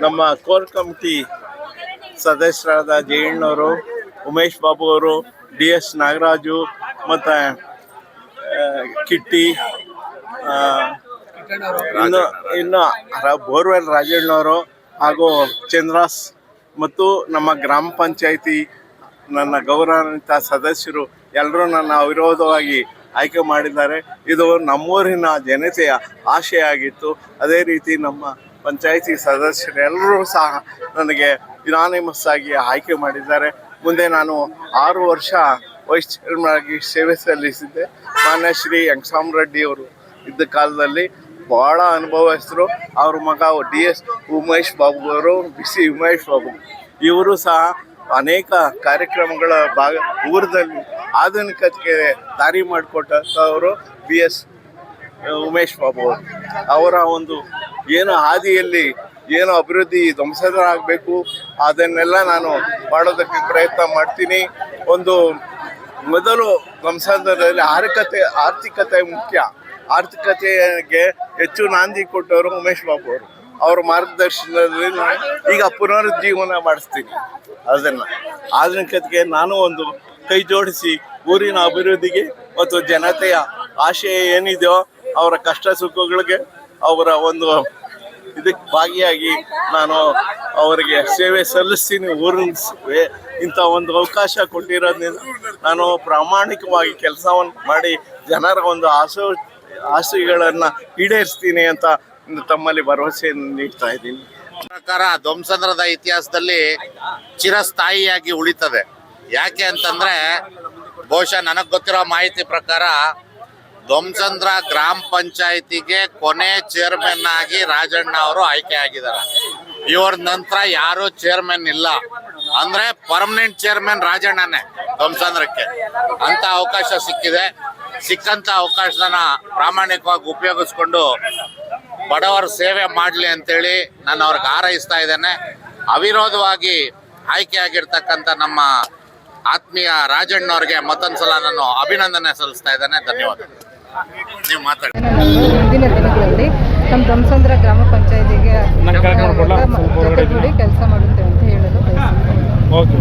ನಮ್ಮ core committee ಸದಸ್ಯರಾದ ಜಯಣ್ಣವರು, ಉಮೇಶ್ ಬಾಬು ಅವರು ಡಿ ಎಸ್ ನಾಗರಾಜು ಮತ್ತು ಕಿಟ್ಟಿ ಇನ್ನು ಇನ್ನು ಬೋರ್ವೆಲ್ ರಾಜಣ್ಣವರು ಹಾಗೂ ಚಂದ್ರಾಸ್ ಮತ್ತು ನಮ್ಮ ಗ್ರಾಮ ಪಂಚಾಯಿತಿ ನನ್ನ ಗೌರವಾನ್ವಿತ ಸದಸ್ಯರು ಎಲ್ಲರೂ ನನ್ನ ಅವಿರೋಧವಾಗಿ ಆಯ್ಕೆ ಮಾಡಿದ್ದಾರೆ. ಇದು ನಮ್ಮೂರಿನ ಜನತೆಯ ಆಶೆಯಾಗಿತ್ತು. ಅದೇ ರೀತಿ ನಮ್ಮ ಪಂಚಾಯಿತಿ ಸದಸ್ಯರೆಲ್ಲರೂ ಸಹ ನನಗೆ ಯುನಾನಿಮಸ್ ಆಗಿ ಆಯ್ಕೆ ಮಾಡಿದ್ದಾರೆ. ಮುಂದೆ ನಾನು ಆರು ವರ್ಷ ವೈಸ್ ಚೇರ್ಮನ್ ಆಗಿ ಸೇವೆ ಸಲ್ಲಿಸಿದ್ದೆ. ಮಾನ್ಯ ಶ್ರೀ ರೆಡ್ಡಿ ಅವರು ಇದ್ದ ಕಾಲದಲ್ಲಿ ಭಾಳ ಅನುಭವಿಸಿದ್ರು ಅವ್ರ ಮಗ ಡಿ ಎಸ್ ಉಮೇಶ್ ಬಾಬು ಅವರು ಬಿ ಸಿ ಉಮೇಶ್ ಬಾಬು. ಇವರು ಸಹ ಅನೇಕ ಕಾರ್ಯಕ್ರಮಗಳ ಭಾಗ ಊರದಲ್ಲಿ ಆಧುನಿಕತೆಗೆ ದಾರಿ ಮಾಡಿಕೊಟ್ಟವರು ಬಿ ಎಸ್ ಉಮೇಶ್ ಬಾಬು ಅವರು. ಅವರ ಒಂದು ಏನು ಹಾದಿಯಲ್ಲಿ ಏನು ಅಭಿವೃದ್ಧಿ ಧ್ವಂಸರಾಗಬೇಕು ಅದನ್ನೆಲ್ಲ ನಾನು ಮಾಡೋದಕ್ಕೆ ಪ್ರಯತ್ನ ಮಾಡ್ತೀನಿ. ಒಂದು ಮೊದಲು ಧ್ವಂಸದಲ್ಲಿ ಆರ್ಥಿಕತೆ ಆರ್ಥಿಕತೆ ಮುಖ್ಯ. ಆರ್ಥಿಕತೆಗೆ ಹೆಚ್ಚು ನಾಂದಿ ಕೊಟ್ಟವರು ಉಮೇಶ್ ಬಾಬು ಅವರು. ಅವ್ರ ಮಾರ್ಗದರ್ಶನದಲ್ಲಿ ನಾನು ಈಗ ಪುನರುಜ್ಜೀವನ ಮಾಡಿಸ್ತೀನಿ ಅದನ್ನು. ಆಧುನಿಕತೆಗೆ ನಾನು ಒಂದು ಕೈ ಜೋಡಿಸಿ ಊರಿನ ಅಭಿವೃದ್ಧಿಗೆ ಮತ್ತು ಜನತೆಯ ಆಶಯ ಏನಿದೆಯೋ ಅವರ ಕಷ್ಟ ಸುಖಗಳಿಗೆ ಅವರ ಒಂದು ಇದಕ್ಕೆ ಭಾಗಿಯಾಗಿ ನಾನು ಅವರಿಗೆ ಸೇವೆ ಸಲ್ಲಿಸ್ತೀನಿ. ಊರಿನ ಸೇವೆ ಇಂಥ ಒಂದು ಅವಕಾಶ ಕೊಟ್ಟಿರೋದ್ರಿಂದ ನಾನು ಪ್ರಾಮಾಣಿಕವಾಗಿ ಕೆಲಸವನ್ನು ಮಾಡಿ ಜನರ ಒಂದು ಆಸೆ ಆಸೆಗಳನ್ನು ಈಡೇರಿಸ್ತೀನಿ ಅಂತ ತಮ್ಮಲ್ಲಿ ಭರವಸೆಯನ್ನು ನೀಡ್ತಾ ಇದ್ದೀನಿ. ಪ್ರಕಾರ ಧ್ವಂಸಂದ್ರದ ಇತಿಹಾಸದಲ್ಲಿ ಚಿರಸ್ಥಾಯಿಯಾಗಿ ಉಳಿತದೆ. ಯಾಕೆ ಅಂತಂದ್ರೆ ಬಹುಶಃ ನನಗೆ ಗೊತ್ತಿರೋ ಮಾಹಿತಿ ಪ್ರಕಾರ ಧ್ವಂಸಂದ್ರ ಗ್ರಾಮ ಪಂಚಾಯಿತಿಗೆ ಕೊನೆ ಚೇರ್ಮನ್ ಆಗಿ ರಾಜಣ್ಣ ಅವರು ಆಯ್ಕೆ ಆಗಿದ್ದಾರೆ. ಇವ್ರ ನಂತರ ಯಾರು ಚೇರ್ಮನ್ ಇಲ್ಲ. ಅಂದ್ರೆ ಪರ್ಮನೆಂಟ್ ಚೇರ್ಮನ್ ರಾಜಣ್ಣನೇ ಧ್ವಂಸಂದ್ರಕ್ಕೆ. ಅಂತ ಅವಕಾಶ ಸಿಕ್ಕಿದೆ. ಸಿಕ್ಕಂತ ಅವಕಾಶನ ಪ್ರಾಮಾಣಿಕವಾಗಿ ಉಪಯೋಗಿಸ್ಕೊಂಡು ಬಡವರ ಸೇವೆ ಮಾಡಲಿ ಅಂತೇಳಿ ನಾನು ಅವ್ರಿಗೆ ಹಾರೈಸ್ತಾ ಇದ್ದೇನೆ. ಅವಿರೋಧವಾಗಿ ಆಯ್ಕೆಯಾಗಿರ್ತಕ್ಕಂಥ ನಮ್ಮ ಆತ್ಮೀಯ ರಾಜಣ್ಣವ್ರಿಗೆ ಮತ್ತೊಂದ್ಸಲ ನಾನು ಅಭಿನಂದನೆ ಸಲ್ಲಿಸ್ತಾ ಇದ್ದೇನೆ. ಧನ್ಯವಾದ ನೀವು ಮಾತಾಡಿ. ಮುಂದಿನ ದಿನಗಳಲ್ಲಿ ನಮ್ಮ ಧಮಸಂದ್ರ ಗ್ರಾಮ ಪಂಚಾಯತಿಗೆ ಕೆಲಸ ಮಾಡುತ್ತೆ ಅಂತ ಹೇಳಲು ಓಕೆ.